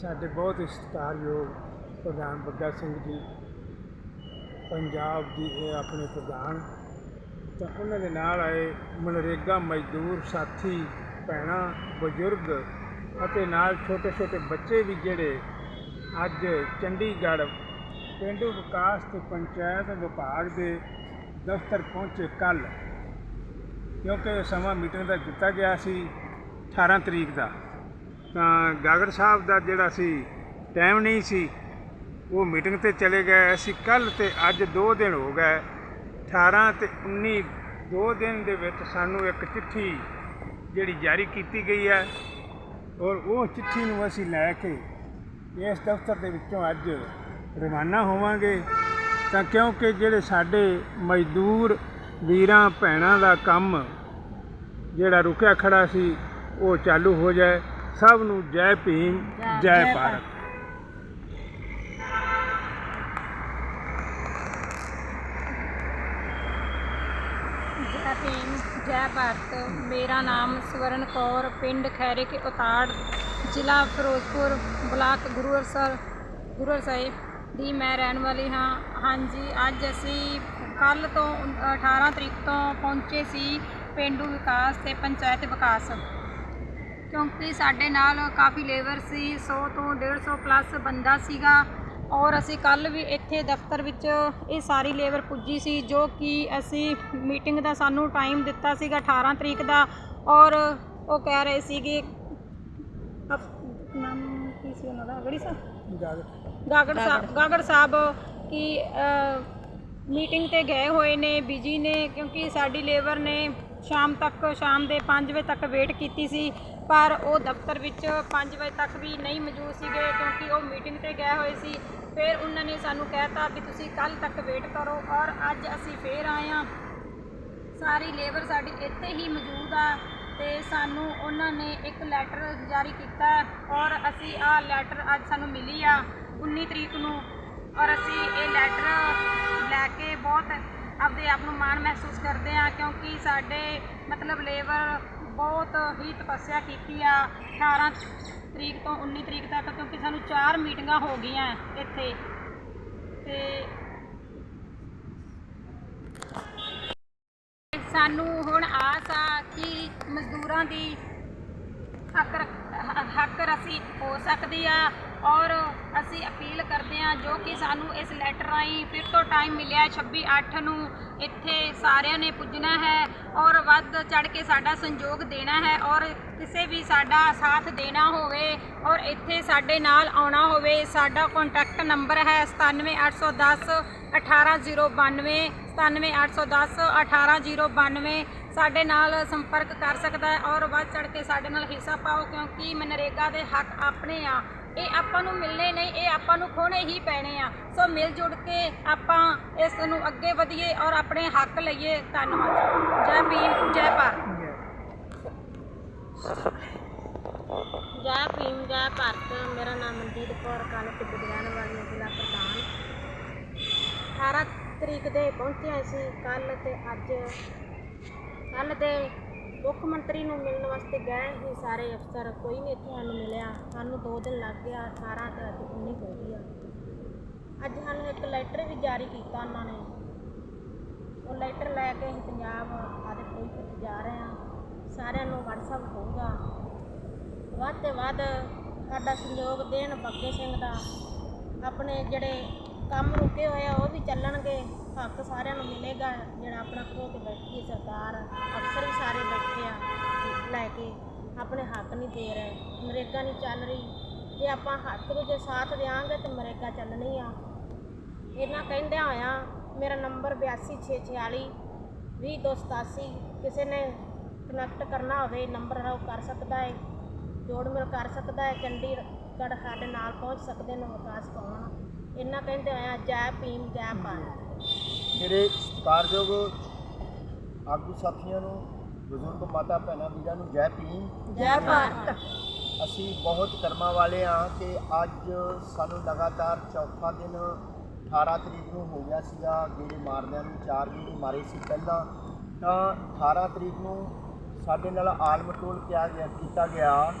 ਸਾਡੇ ਬਹੁਤ ਹੀ ਸਤਿਕਾਰਯੋਗ ਪ੍ਰਧਾਨ ਬੱਗਾ ਸਿੰਘ ਜੀ, ਪੰਜਾਬ ਦੀ ਇਹ ਆਪਣੇ ਪ੍ਰਧਾਨ। ਤਾਂ ਉਹਨਾਂ ਦੇ ਨਾਲ ਆਏ ਮਨਰੇਗਾ ਮਜ਼ਦੂਰ ਸਾਥੀ, ਭੈਣਾਂ, ਬਜ਼ੁਰਗ ਅਤੇ ਨਾਲ ਛੋਟੇ ਛੋਟੇ ਬੱਚੇ ਵੀ ਜਿਹੜੇ ਅੱਜ ਚੰਡੀਗੜ੍ਹ ਪੇਂਡੂ ਵਿਕਾਸ ਤੇ ਪੰਚਾਇਤ ਵਿਭਾਗ ਦੇ ਦਫ਼ਤਰ ਪਹੁੰਚੇ ਕੱਲ ਕਿਉਂਕਿ ਸਮਾਂ ਮੀਟਿੰਗ ਦਾ ਦਿੱਤਾ ਗਿਆ ਸੀ 18 ਤਰੀਕ ਦਾ। ਤਾਂ ਗਾਗੜ ਸਾਹਿਬ ਦਾ ਜਿਹੜਾ ਸੀ ਟਾਈਮ ਨਹੀਂ ਸੀ, ਉਹ ਮੀਟਿੰਗ ਤੇ ਚਲੇ ਗਏ। ਅਸੀਂ ਕੱਲ ਤੇ ਅੱਜ 2 ਦਿਨ ਹੋ ਗਏ। 18 ਤੇ 19 ਦੋ ਦਿਨ ਦੇ ਵਿੱਚ ਸਾਨੂੰ ਇੱਕ ਚਿੱਠੀ ਜਿਹੜੀ ਜਾਰੀ ਕੀਤੀ ਗਈ ਹੈ। ਔਰ ਉਹ ਚਿੱਠੀ ਨੂੰ ਅਸੀਂ ਲੈ ਕੇ ਇਸ ਦਫ਼ਤਰ ਦੇ ਵਿੱਚੋਂ ਅੱਜ ਰਵਾਨਾ ਹੋਵਾਂਗੇ। ਤਾਂ ਕਿਉਂਕਿ ਜਿਹੜੇ ਸਾਡੇ ਮਜ਼ਦੂਰ ਵੀਰਾਂ, ਭੈਣਾਂ ਦਾ ਕੰਮ ਜਿਹੜਾ ਰੁਕਿਆ ਖੜਾ ਸੀ, ਉਹ ਚਾਲੂ ਹੋ ਜਾਏ। ਸਭ ਨੂੰ ਜੈ ਭੀਮ ਜੈ ਭਾਰਤ। ਜੈ ਭੀਮ ਜੈ ਭਾਰਤ। ਮੇਰਾ ਨਾਮ ਸਵਰਨ ਕੌਰ ਪਿੰਡ ਖੈਰੇ ਕੇ ਉਤਾੜ ਜ਼ਿਲ੍ਹਾ ਫਿਰੋਜ਼ਪੁਰ ਬਲਾਕ ਗੁਰੂਅਰਸਰ ਗੁਰੂਅਰ ਸਾਹਿਬ ਦੀ ਮੈਂ ਰਹਿਣ ਵਾਲੀ ਹਾਂ। ਹਾਂਜੀ ਅੱਜ ਅਸੀਂ ਕੱਲ ਤੋਂ 18 ਤਰੀਕ ਤੋਂ ਪਹੁੰਚੇ ਸੀ ਪਿੰਡੂ ਵਿਕਾਸ ਤੇ ਪੰਚਾਇਤ ਵਿਕਾਸ। ਕਿਉਂਕਿ ਸਾਡੇ ਨਾਲ ਕਾਫੀ ਲੇਬਰ ਸੀ 100 ਤੋਂ 150 ਪਲੱਸ ਬੰਦਾ ਸੀਗਾ। ਔਰ ਅਸੀਂ ਕੱਲ ਵੀ ਇੱਥੇ ਦਫ਼ਤਰ ਵਿੱਚ ਇਹ ਸਾਰੀ ਲੇਬਰ ਪੁੱਜੀ ਸੀ ਜੋ ਕਿ ਅਸੀਂ ਮੀਟਿੰਗ ਦਾ ਸਾਨੂੰ ਟਾਈਮ ਦਿੱਤਾ ਸੀਗਾ 18 ਤਰੀਕ ਦਾ। ਔਰ ਉਹ ਕਹਿ ਰਹੇ ਸੀਗੇ ਨਾਮ ਕੀ ਸੀ ਉਹਨਾਂ ਦਾ? ਗੜੀ ਸਾਹਿਬ ਗਾਗੜ ਸਾਹਿਬ ਗਾਗੜ ਸਾਹਿਬ ਕਿ ਮੀਟਿੰਗ ਤੇ ਗਏ ਹੋਏ ਨੇ ਬਿਜ਼ੀ ਨੇ ਕਿਉਂਕਿ ਸਾਡੀ ਲੇਬਰ ਨੇ ਸ਼ਾਮ ਤੱਕ ਸ਼ਾਮ ਦੇ 5 ਵਜੇ ਤੱਕ ਵੇਟ ਕੀਤੀ ਸੀ। ਪਰ ਉਹ ਦਫ਼ਤਰ ਵਿੱਚ 5 ਵਜੇ ਤੱਕ ਵੀ ਨਹੀਂ ਮੌਜੂਦ ਸੀਗੇ ਕਿਉਂਕਿ ਉਹ ਮੀਟਿੰਗ ਤੇ ਗਏ ਹੋਏ ਸੀ। ਫਿਰ ਉਹਨਾਂ ਨੇ ਸਾਨੂੰ ਕਹਿਤਾ ਵੀ ਤੁਸੀਂ ਕੱਲ ਤੱਕ ਵੇਟ ਕਰੋ ਔਰ ਅੱਜ ਅਸੀਂ ਫੇਰ ਆਏ ਹਾਂ। ਸਾਰੀ ਲੇਬਰ ਸਾਡੀ ਇੱਥੇ ਹੀ ਮੌਜੂਦ ਆ ਤੇ ਸਾਨੂੰ ਉਹਨਾਂ ਨੇ ਇੱਕ ਲੈਟਰ ਜਾਰੀ ਕੀਤਾ ਔਰ ਅਸੀਂ ਆਹ ਲੈਟਰ ਅੱਜ ਸਾਨੂੰ ਮਿਲੀ ਆ 19 ਤਰੀਕ ਨੂੰ ਔਰ ਅਸੀਂ ਇਹ ਲੈਟਰ ਲੈ ਕੇ ਬਹੁਤ ਆਪਦੇ ਆਪ ਨੂੰ ਮਾਣ ਮਹਿਸੂਸ ਕਰਦੇ ਆ ਕਿਉਂਕਿ ਸਾਡੇ ਮਤਲਬ ਲੇਬਰ ਬਹੁਤ ਹੀ ਤਪੱਸਿਆ ਕੀਤੀ ਆ 18 ਤਰੀਕ ਤੋਂ 19 ਤਰੀਕ ਤੱਕ, ਕਿਉਂਕਿ ਸਾਨੂੰ ਚਾਰ ਮੀਟਿੰਗਾਂ ਹੋ ਗਈਆਂ ਇੱਥੇ। ਤੇ ਸਾਨੂੰ ਹੁਣ ਆਸ ਆ ਕਿ ਮਜ਼ਦੂਰਾਂ ਦੀ ਹੱਕ ਰੱਖ- ਹੱਕ ਰਸੀ ਹੋ ਸਕਦੀ ਆ ਔਰ ਅਸੀਂ ਅਪੀਲ ਕਰਦੇ ਆ ਜੋ ਕਿ ਸਾਨੂੰ ਇਸ ਲੈਟਰ ਰਾਹੀਂ ਫਿਰ ਤੋਂ ਟਾਈਮ ਮਿਲਿਆ 26 8 ਨੂੰ। ਇੱਥੇ ਸਾਰਿਆਂ ਨੇ ਪੁੱਜਣਾ ਹੈ ਔਰ ਵੱਧ ਚੜ ਕੇ ਸਾਡਾ ਸੰਯੋਗ ਦੇਣਾ ਹੈ ਔਰ ਕਿਸੇ ਵੀ ਸਾਡਾ ਸਾਥ ਦੇਣਾ ਹੋਵੇ ਔਰ ਇੱਥੇ ਸਾਡੇ ਨਾਲ ਆਉਣਾ ਹੋਵੇ, ਸਾਡਾ ਕੰਟੈਕਟ ਨੰਬਰ ਹੈ 97810 18092 97810 18092 ਸਾਡੇ ਨਾਲ ਸੰਪਰਕ ਕਰ ਸਕਦਾ ਹੈ ਔਰ ਵੱਧ ਚੜ ਕੇ ਸਾਡੇ ਨਾਲ ਹਿੱਸਾ ਪਾਓ ਕਿਉਂਕਿ ਮਨਰੇਗਾ ਦੇ ਹੱਕ ਆਪਣੇ ਆ। ਇਹ ਆਪਾਂ ਨੂੰ ਮਿਲਣੇ ਨਹੀਂ, ਇਹ ਆਪਾਂ ਨੂੰ ਖੋਣੇ ਹੀ ਪੈਣੇ ਆ। ਸੋ ਮਿਲ ਜੁਲ ਕੇ ਆਪਾਂ ਇਸ ਨੂੰ ਅੱਗੇ ਵਧੀਏ ਔਰ ਆਪਣੇ ਹੱਕ ਲਈਏ। ਧੰਨਵਾਦ। ਜੈ ਭੀਮ, ਜੈ ਭਾਰਤ। ਜੈ ਭੀਮ, ਜੈ ਭਾਰਤ। ਮੇਰਾ ਨਾਮ ਮਨਦੀਪ ਕੌਰ ਕਾਲੇ ਵਿਗਿਆਨ ਦੀ ਵਾਲੀ ਜ਼ਿਲ੍ਹਾ ਪ੍ਰਧਾਨ। 18 ਤਰੀਕ ਦੇ ਪਹੁੰਚੇ ਅਸੀਂ ਕੱਲ ਤੇ ਅੱਜ। ਕੱਲ ਦੇ ਮੁੱਖ ਮੰਤਰੀ ਨੂੰ ਮਿਲਣ ਵਾਸਤੇ ਗਏ ਸੀ ਸਾਰੇ ਅਫਸਰ, ਕੋਈ ਨਹੀਂ ਇੱਥੇ ਸਾਨੂੰ ਮਿਲਿਆ। ਸਾਨੂੰ 2 ਦਿਨ ਲੱਗ ਗਿਆ 18 ਤੇ ਅੱਜ 19 ਹੋ ਗਈ ਆ। ਅੱਜ ਸਾਨੂੰ ਇੱਕ ਲੈਟਰ ਵੀ ਜਾਰੀ ਕੀਤਾ ਉਹਨਾਂ ਨੇ। ਉਹ ਲੈਟਰ ਲੈ ਕੇ ਅਸੀਂ ਪੰਜਾਬ ਆਦੇ ਕੋਈ ਤੇ ਜਾ ਰਹੇ ਹਾਂ। ਸਾਰਿਆਂ ਨੂੰ WhatsApp ਹੋਊਗਾ। ਵੱਧ ਤੋਂ ਵੱਧ ਸਾਡਾ ਸਹਿਯੋਗ ਦੇਣ ਬੱਗੇ ਸਿੰਘ ਦਾ। ਆਪਣੇ ਜਿਹੜੇ ਕੰਮ ਰੁਕੇ ਹੋਏ ਆ, ਉਹ ਵੀ ਚੱਲਣਗੇ। ਹੱਕ ਸਾਰਿਆਂ ਨੂੰ ਮਿਲੇਗਾ, ਜਿਹੜਾ ਆਪਣਾ ਖੋ ਕੇ ਬੈਠੀ ਹੈ ਸਰਕਾਰ ਅਫਸਰ ਵੀ ਸਾਰੇ ਬੈਠੇ ਆ, ਲੈ ਕੇ ਆਪਣੇ ਹੱਕ ਨਹੀਂ ਦੇ ਰਹੇ, ਮਰੇਗਾ ਨਹੀਂ ਚੱਲ ਰਹੀ। ਜੇ ਆਪਾਂ ਹੱਕ ਦੇ ਸਾਥ ਦੇਵਾਂਗੇ ਤੇ ਮਰੇਗਾ ਚੱਲਣੀ ਆ। ਇਹਨਾਂ ਕਹਿੰਦਿਆਂ ਹੋਇਆ ਮੇਰਾ ਨੰਬਰ 82646 20287 ਕਿਸੇ ਨੇ ਕਨੈਕਟ ਕਰਨਾ ਹੋਵੇ, ਨੰਬਰ ਉਹ ਕਰ ਸਕਦਾ ਹੈ ਜੋੜ ਮਿਲ ਕਰ ਸਕਦਾ ਹੈ ਚੰਡੀਗੜ੍ਹ ਸਾਡੇ ਨਾਲ ਪਹੁੰਚ ਸਕਦੇ ਨੇ ਵਿਕਾਸ ਪਾਉਣ ਇਹਨਾਂ ਕਹਿੰਦੇ ਹੋਇਆ, ਜੈ ਭੀਮ, ਜੈ ਭਾਰਤ। ਮੇਰੇ ਸਤਿਕਾਰਯੋਗ ਆਗੂ ਸਾਥੀਆਂ ਨੂੰ ਬਜ਼ੁਰਗ ਮਾਤਾ ਭੈਣਾਂ ਵੀਰਾਂ ਨੂੰ ਜੈ ਭੀਮ। ਜੈ ਭਾਰਤ। ਅਸੀਂ ਬਹੁਤ ਕਰਮਾਂ ਵਾਲੇ ਹਾਂ ਕਿ ਅੱਜ ਸਾਨੂੰ ਲਗਾਤਾਰ ਚੌਥਾ ਦਿਨ 18 ਤਰੀਕ ਨੂੰ ਹੋ ਗਿਆ ਸੀਗਾ। ਗੇੜੇ ਮਾਰਦਿਆਂ ਨੂੰ ਚਾਰ ਗੇੜੇ ਮਾਰੇ ਸੀ ਪਹਿਲਾਂ। ਤਾਂ 18 ਤਰੀਕ ਨੂੰ ਸਾਡੇ ਨਾਲ ਆਲਮਟੋਲ ਕਿਹਾ ਗਿਆ ਕੀਤਾ ਗਿਆ।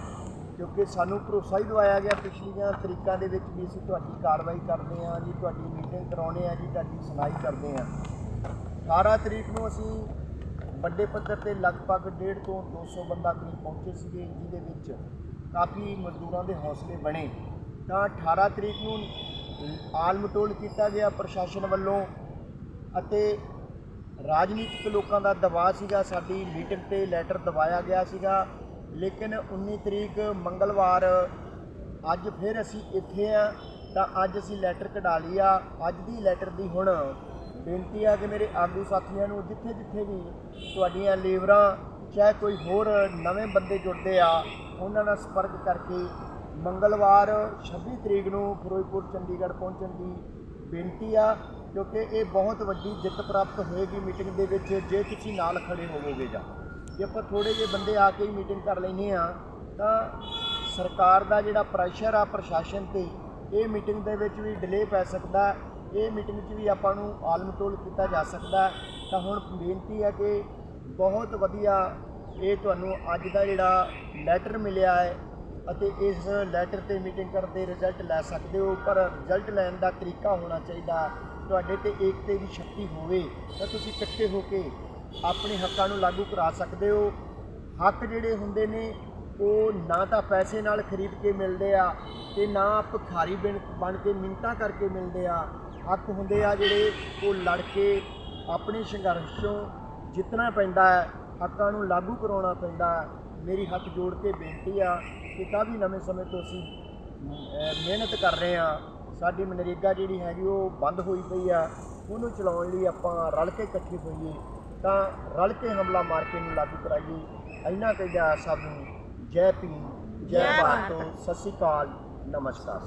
ਕਿਉਂਕਿ ਸਾਨੂੰ ਭਰੋਸਾ ਹੀ ਦਵਾਇਆ ਗਿਆ ਪਿਛਲੀਆਂ ਤਰੀਕਾਂ ਦੇ ਵਿੱਚ ਵੀ ਅਸੀਂ ਤੁਹਾਡੀ ਕਾਰਵਾਈ ਕਰਦੇ ਹਾਂ ਜੀ, ਤੁਹਾਡੀ ਮੀਟਿੰਗ ਕਰਾਉਂਦੇ ਹਾਂ ਜੀ, ਤੁਹਾਡੀ ਸੁਣਾਈ ਕਰਦੇ ਹਾਂ। 18 ਤਰੀਕ ਨੂੰ ਅਸੀਂ ਵੱਡੇ ਪੱਧਰ ਤੇ ਲਗਭਗ 1.5 ਤੋਂ 200 ਬੰਦਾ ਕਰੀਬ ਪਹੁੰਚੇ ਸੀਗੇ, ਜਿਹਦੇ ਵਿੱਚ ਕਾਫੀ ਮਜ਼ਦੂਰਾਂ ਦੇ ਹੌਸਲੇ ਬਣੇ। ਤਾਂ 18 ਤਰੀਕ ਨੂੰ ਆਲ ਮਟੋਲ ਕੀਤਾ ਗਿਆ ਪ੍ਰਸ਼ਾਸਨ ਵੱਲੋਂ ਅਤੇ ਰਾਜਨੀਤਿਕ ਲੋਕਾਂ ਦਾ ਦਬਾਅ ਸੀਗਾ, ਸਾਡੀ ਮੀਟਿੰਗ ਤੇ ਲੈਟਰ ਦਬਾਇਆ ਗਿਆ ਸੀਗਾ। ਲੇਕਿਨ 19 ਤਰੀਕ ਮੰਗਲਵਾਰ ਅੱਜ ਫਿਰ ਅਸੀਂ ਇੱਥੇ ਆ, ਤਾਂ ਅੱਜ ਅਸੀਂ ਲੈਟਰ ਕਢਾ ਲਈ ਆ। ਅੱਜ ਦੀ ਲੈਟਰ ਦੀ ਹੁਣ ਬੇਨਤੀ ਆ ਕਿ ਮੇਰੇ ਆਗੂ ਸਾਥੀਆਂ ਨੂੰ ਜਿੱਥੇ ਜਿੱਥੇ ਵੀ ਤੁਹਾਡੀਆਂ ਲੇਬਰਾਂ ਚਾਹੇ ਕੋਈ ਹੋਰ ਨਵੇਂ ਬੰਦੇ ਜੁੜਦੇ ਆ, ਉਹਨਾਂ ਨਾਲ ਸੰਪਰਕ ਕਰਕੇ ਮੰਗਲਵਾਰ 26 ਤਰੀਕ ਨੂੰ ਫਿਰੋਜ਼ਪੁਰ, ਚੰਡੀਗੜ੍ਹ ਪਹੁੰਚਣ ਦੀ ਬੇਨਤੀ ਆ, ਕਿਉਂਕਿ ਇਹ ਬਹੁਤ ਵੱਡੀ ਜਿੱਤ ਪ੍ਰਾਪਤ ਹੋਏਗੀ ਮੀਟਿੰਗ ਦੇ ਵਿੱਚ, ਜੇ ਤੁਸੀਂ ਨਾਲ ਖੜੇ ਹੋਵੋਗੇ ਜਾਂ। ਜੇ ਆਪਾਂ ਥੋੜੇ ਜਿਹੇ ਬੰਦੇ ਆ ਕੇ ਹੀ ਮੀਟਿੰਗ ਕਰ ਲੈਨੇ ਆ ਤਾਂ ਸਰਕਾਰ ਦਾ ਜਿਹੜਾ ਪ੍ਰੈਸ਼ਰ ਆ ਪ੍ਰਸ਼ਾਸਨ ਤੇ, ਇਹ ਮੀਟਿੰਗ ਦੇ ਵਿੱਚ ਵੀ ਡਿਲੇ ਪੈ ਸਕਦਾ ਇਹ ਮੀਟਿੰਗ 'ਚ ਵੀ ਆਪਾਂ ਨੂੰ ਆਲਮਟੋਲ ਕੀਤਾ ਜਾ ਸਕਦਾ ਤਾਂ ਹੁਣ ਬੇਨਤੀ ਹੈ ਕਿ ਬਹੁਤ ਵਧੀਆ ਇਹ ਤੁਹਾਨੂੰ ਅੱਜ ਦਾ ਜਿਹੜਾ ਲੈਟਰ ਮਿਲਿਆ ਹੈ ਅਤੇ ਇਸ ਲੈਟਰ ਤੇ ਮੀਟਿੰਗ ਕਰਦੇ ਰਿਜ਼ਲਟ ਲੈ ਸਕਦੇ ਹੋ, ਪਰ ਰਿਜ਼ਲਟ ਲੈਣ ਦਾ ਤਰੀਕਾ ਹੋਣਾ ਚਾਹੀਦਾ ਤੁਹਾਡੇ ਤੇ ਏਕਤੇ ਦੀ ਸ਼ਕਤੀ ਹੋਵੇ, ਤਾਂ ਤੁਸੀਂ ਇਕੱਠੇ ਹੋ ਕੇ ਆਪਣੇ ਹੱਕਾਂ ਨੂੰ ਲਾਗੂ ਕਰਾ ਸਕਦੇ ਹੋ। ਹੱਕ ਜਿਹੜੇ ਹੁੰਦੇ ਨੇ, ਉਹ ਨਾ ਤਾਂ ਪੈਸੇ ਨਾਲ ਖਰੀਦ ਕੇ ਮਿਲਦੇ ਆ ਤੇ ਨਾ ਭਿਖਾਰੀ ਬਣ ਬਣ ਕੇ ਮਿੰਤਾ ਕਰਕੇ ਮਿਲਦੇ ਆ। ਹੱਕ ਹੁੰਦੇ ਆ ਜਿਹੜੇ ਉਹ ਲੜ ਕੇ ਆਪਣੇ ਸੰਘਰਸ਼ ਸੰਘਰਸ਼ੋਂ ਜਿੱਤਣਾ ਪੈਂਦਾ ਹੈ, ਹੱਕਾਂ ਨੂੰ ਲਾਗੂ ਕਰਾਉਣਾ ਪੈਂਦਾ ਹੈ। ਮੇਰੀ ਹੱਥ ਜੋੜ ਕੇ ਬੇਨਤੀ ਆ ਕਿ ਕਾਫੀ ਨਵੇਂ ਸਮੇਂ ਤੋਂ ਅਸੀਂ ਮਿਹਨਤ ਕਰ ਰਹੇ ਆ ਸਾਡੀ ਮਨਰੇਗਾ ਜਿਹੜੀ ਹੈਗੀ ਉਹ ਬੰਦ ਹੋਈ ਪਈ ਆ। ਉਹਨੂੰ ਚਲਾਉਣ ਲਈ ਆਪਾਂ ਰਲ ਕੇ ਇਕੱਠੇ ਹੋਈਏ ਤਾਂ ਰਲ ਕੇ ਹਮਲਾ ਮਾਰ ਕੇ ਨੂੰ ਲਾਗੂ ਕਰਾਈਏ। ਇੰਨਾ ਕਹਿੰਦਾ ਸਭ ਨੂੰ। ਜੈ ਭੀਮ ਜੈ ਜੈ ਭਾਰਤ ਸਤਿ ਸ਼੍ਰੀ ਅਕਾਲ। ਨਮਸਕਾਰ।